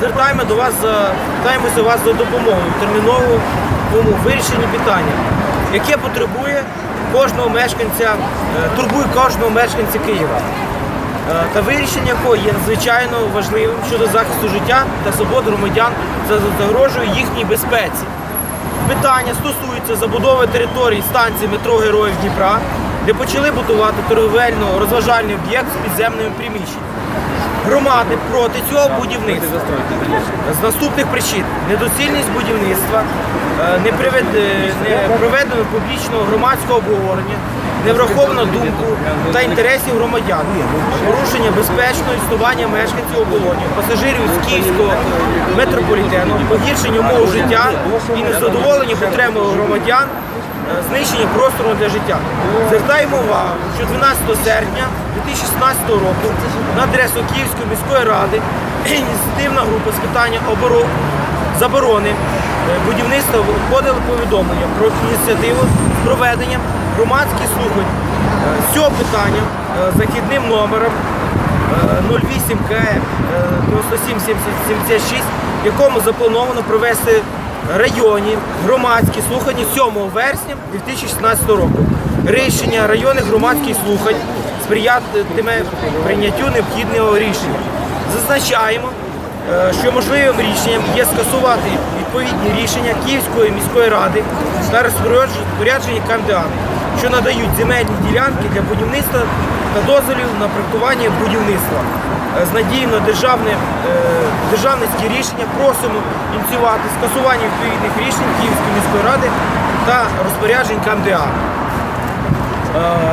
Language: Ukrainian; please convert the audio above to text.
Звертаємо до вас звертаємося вас за допомогою терміновому вирішенні питання, яке потребує кожного мешканця, е, турбує кожного мешканця Києва. Е, Та вирішення якого є надзвичайно важливим щодо захисту життя та свобод громадян за загрожує їхній безпеці. Питання стосується забудови території станції метро Героїв Дніпра, де почали будувати торговельно-розважальний об'єкт з підземними приміщеннями. Громади проти цього будівництва. З наступних причин: недоцільність будівництва, е, не, е, проведено публічного громадського обговорення, не враховано думку та інтересів громадян, порушення безпечного існування мешканців оболоні, пасажирів з київського метрополітену, погіршення умов життя і незадоволення потребами громадян знищення простору для життя. Звертаємо увагу, що 12 серпня 2016 року на адресу Київської міської ради ініціативна група з питання оборо... заборони е, будівництва входили повідомлення про ініціативу з проведенням громадських слухань е, з цього питання е, західним номером е, 08 КЕ 9776, в якому заплановано провести районні громадські слухання 7 вересня 2016 року. Рішення районних громадських слухань сприятиме прийняттю необхідного рішення. Зазначаємо, е, що можливим рішенням є скасувати відповідні рішення Київської міської ради та розпорядження КМДА, що надають земельні ділянки для будівництва та дозволів на проектування будівництва. Е, З надією на державне, е, державницькі рішення просимо ініціювати скасування відповідних рішень Київської міської ради та розпоряджень КМДА. Е,